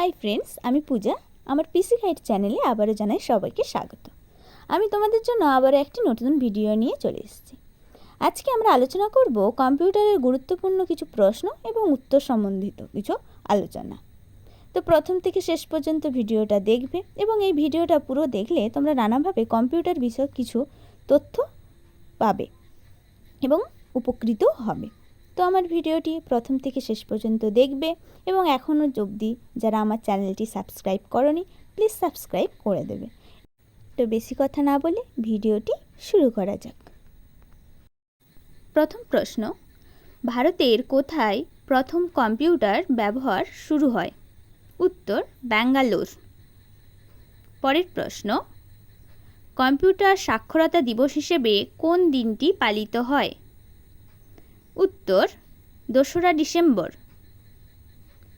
Hi friends আমি পূজা। আমার পিসি guide চ্যানেলে আবারও জানাই সবাইকে স্বাগত। আমি তোমাদের জন্য আবারও একটি নতুন ভিডিও নিয়ে চলে এসেছি। আজকে আমরা আলোচনা করব কম্পিউটারের গুরুত্বপূর্ণ কিছু প্রশ্ন এবং উত্তর সম্বন্ধিত কিছু আলোচনা। তো প্রথম থেকে শেষ পর্যন্ত ভিডিওটা দেখবে এবং এই ভিডিওটা পুরো দেখলে তোমরা নানাভাবে কম্পিউটার বিষয়ক কিছু তথ্য পাবে এবং উপকৃত হবে। তো আমার ভিডিওটি প্রথম থেকে শেষ পর্যন্ত দেখবে এবং এখনও অবধি যারা আমার চ্যানেলটি সাবস্ক্রাইব করনি প্লিজ সাবস্ক্রাইব করে দেবে। তো বেশি কথা না বলে ভিডিওটি শুরু করা যাক। প্রথম প্রশ্ন, ভারতের কোথায় প্রথম কম্পিউটার ব্যবহার শুরু হয়? উত্তর, ব্যাঙ্গালোর। পরের প্রশ্ন, কম্পিউটার সাক্ষরতা দিবস হিসেবে কোন দিনটি পালিত হয়? উত্তর, দোসরা ডিসেম্বর।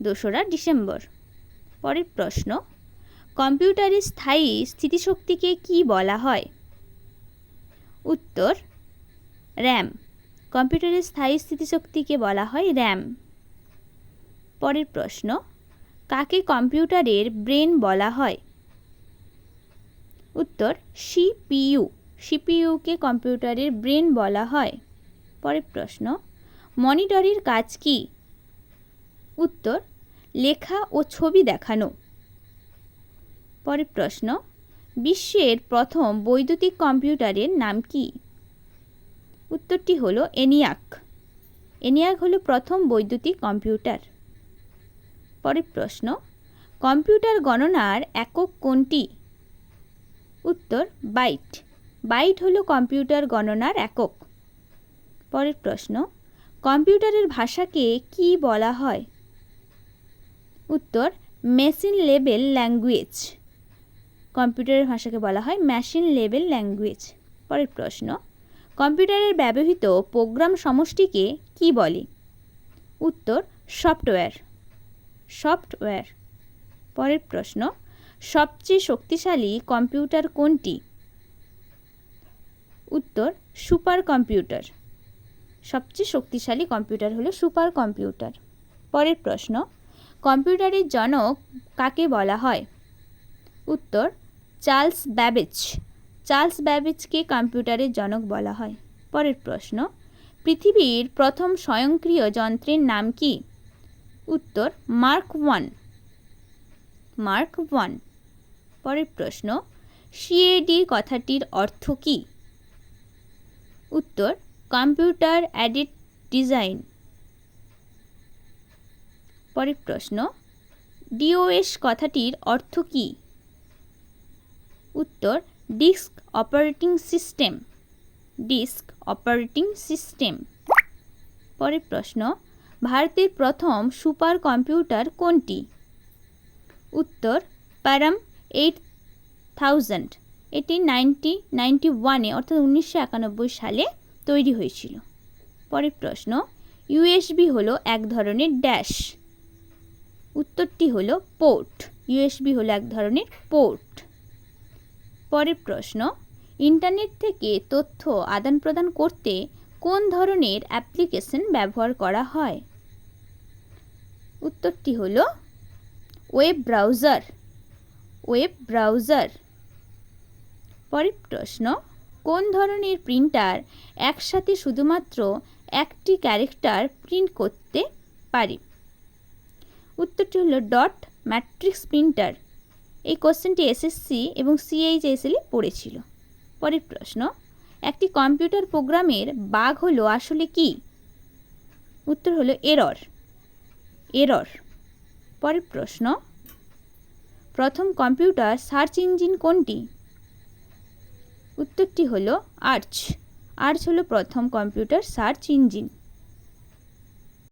দোসরা ডিসেম্বর। পরের প্রশ্ন কম্পিউটারের স্থায়ী স্থিতিশক্তিকে কি বলা হয়? উত্তর, র্যাম। কম্পিউটারের স্থায়ী স্থিতিশক্তিকে বলা হয় র্যাম। পরের প্রশ্ন, কাকে কম্পিউটারের ব্রেন বলা হয়? উত্তর সিপিইউ সিপিইউকে কম্পিউটারের ব্রেন বলা হয়। পরের প্রশ্ন মনিটরের কাজ কি? উত্তর, লেখা ও ছবি দেখানো। পরের প্রশ্ন, বিশ্বের প্রথম বৈদ্যুতিক কম্পিউটারের নাম কি? উত্তরটি হলো এনিয়াক। এনিয়াক হলো প্রথম বৈদ্যুতিক কম্পিউটার। পরের প্রশ্ন, কম্পিউটার গণনার একক কোনটি? উত্তর, বাইট। বাইট হলো কম্পিউটার গণনার একক। পরের প্রশ্ন কম্পিউটারের ভাষাকে কি বলা হয়? উত্তর মেশিন লেভেল ল্যাঙ্গুয়েজ কম্পিউটারের ভাষাকে বলা হয় মেশিন লেভেল ল্যাঙ্গুয়েজ পরের প্রশ্ন, কম্পিউটারের ব্যবহৃত প্রোগ্রাম সমষ্টিকে কি বলে? উত্তর, সফটওয়্যার। সফটওয়্যার। পরের প্রশ্ন, সবচেয়ে শক্তিশালী কম্পিউটার কোনটি? উত্তর, সুপার কম্পিউটার। সবচেয়ে শক্তিশালী কম্পিউটার হলো সুপার কম্পিউটার। পরের প্রশ্ন, কম্পিউটারের জনক কাকে বলা হয়? উত্তর, চার্লস ব্যাবেজ। চার্লস ব্যাবেজকে কম্পিউটারের জনক বলা হয়। পরের প্রশ্ন, পৃথিবীর প্রথম স্বয়ংক্রিয় যন্ত্রের নাম কি? উত্তর, মার্ক ওয়ান। Mark one. পরের প্রশ্ন, সিএডি কথাটির অর্থ কী? উত্তর কম্পিউটার অ্যাডিট ডিজাইন। পরের প্রশ্ন, ডিওএস কথাটির অর্থ কী? উত্তর, disk operating system. Disk operating system. পরের প্রশ্ন, ভারতের প্রথম সুপার কম্পিউটার কোনটি? উত্তর, প্যারাম এইট থাউজেন্ড। এটি নাইনটি নাইনটি ওয়ানে, অর্থাৎ উনিশশো একানব্বই সালে তৈরি হয়েছিল। পরের প্রশ্ন ইউএসবি হলো এক ধরনের ড্যাশ। উত্তরটি হলো পোর্ট। ইউএসবি হলো এক ধরনের পোর্ট। পরের প্রশ্ন, ইন্টারনেট থেকে তথ্য আদান প্রদান করতে কোন ধরনের অ্যাপ্লিকেশন ব্যবহার করা হয়? উত্তরটি হলো ওয়েব ব্রাউজার। Web browser. পরের প্রশ্ন কোন ধরনের প্রিন্টার একসাথে শুধুমাত্র একটি ক্যারেক্টার প্রিন্ট করতে পারে? উত্তরটি হলো ডট ম্যাট্রিক্স প্রিন্টার এই কোশ্চেনটি এসএসসি এবং সিএইচএসএলই পড়েছিল। পরের প্রশ্ন, একটি কম্পিউটার প্রোগ্রামের বাঘ হলো আসলে কি? উত্তর হলো এরর এরর পরের প্রশ্ন, প্রথম কম্পিউটার সার্চ ইঞ্জিন কোনটি? উত্তরটি হলো আর্চ। আর্চ হলো প্রথম কম্পিউটার সার্চ ইঞ্জিন।